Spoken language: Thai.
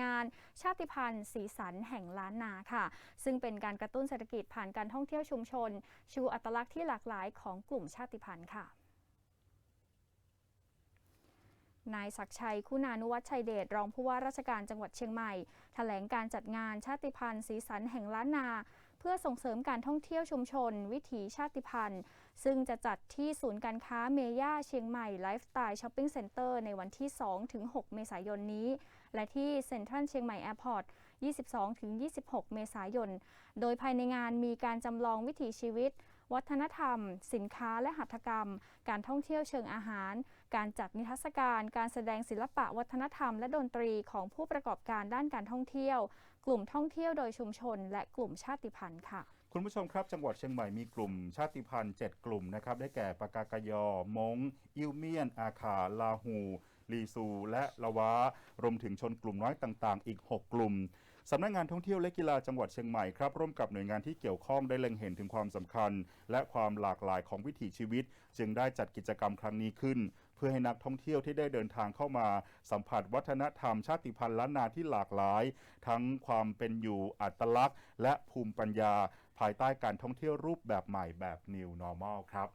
งานชาติพันธุ์สีสันแห่งล้านนาค่ะ ซึ่งเป็นการกระตุ้นเศรษฐกิจผ่านการท่องเที่ยวชุมชน ชูอัตลักษณ์ที่หลากหลายของกลุ่มชาติพันธุ์ค่ะนายศักชัย คุณานุวัฒชัยเดชรองผู้ว่าราชการจังหวัดเชียงใหม่แถลงการจัดงานชาติพันธุ์สีสันแห่งล้านนา เพื่อส่งเสริมการท่องเที่ยวชุมชน วิถีชาติพันธุ์ ซึ่งจะจัดที่ศูนย์การค้าเมย่าเชียงใหม่ไลฟ์สไตล์ช้อปปิ้งเซ็นเตอร์ในวันที่ 2-6 เมษายนนี้ และที่เซ็นทรัลเชียงใหม่แอร์พอร์ต 22-26 เมษายน โดยภายในงานมีการจำลองวิถีชีวิต วัฒนธรรม สินค้าและหัตถกรรม การท่องเที่ยวเชิงอาหาร การจัดนิทรรศการ การแสดงศิลปะวัฒนธรรม และดนตรีของผู้ประกอบการด้านการท่องเที่ยว กลุ่มท่องเที่ยวโดยชุมชน และกลุ่มชาติพันธุ์ค่ะคุณผู้ชมครับ จังหวัดเชียงใหม่มีกลุ่มชาติพันธุ์ 7 กลุ่มนะครับ ได้แก่ปากากยอ มง อิวเมียน อาขาลาหู ลีซู และละวะรวมถึงชนกลุ่มน้อยต่าง ๆ อีก 6 กลุ่ม สำนักงานท่องเที่ยวและกีฬาจังหวัดเชียงใหม่ครับร่วมกับหน่วยงานที่เกี่ยวข้องได้เล็งเห็นถึงความสำคัญ และความหลากหลายของวิถีชีวิต จึงได้จัดกิจกรรมครั้งนี้ขึ้น เพื่อให้นักท่องเที่ยวที่ได้เดินทางเข้ามา สัมผัสวัฒนธรรมชาติพันธุ์ล้านนาที่หลากหลาย ทั้งความเป็นอยู่อัตลักษณ์ และภูมิปัญญา ภายใต้การท่องเที่ยวรูปแบบใหม่แบบ New Normal ครับ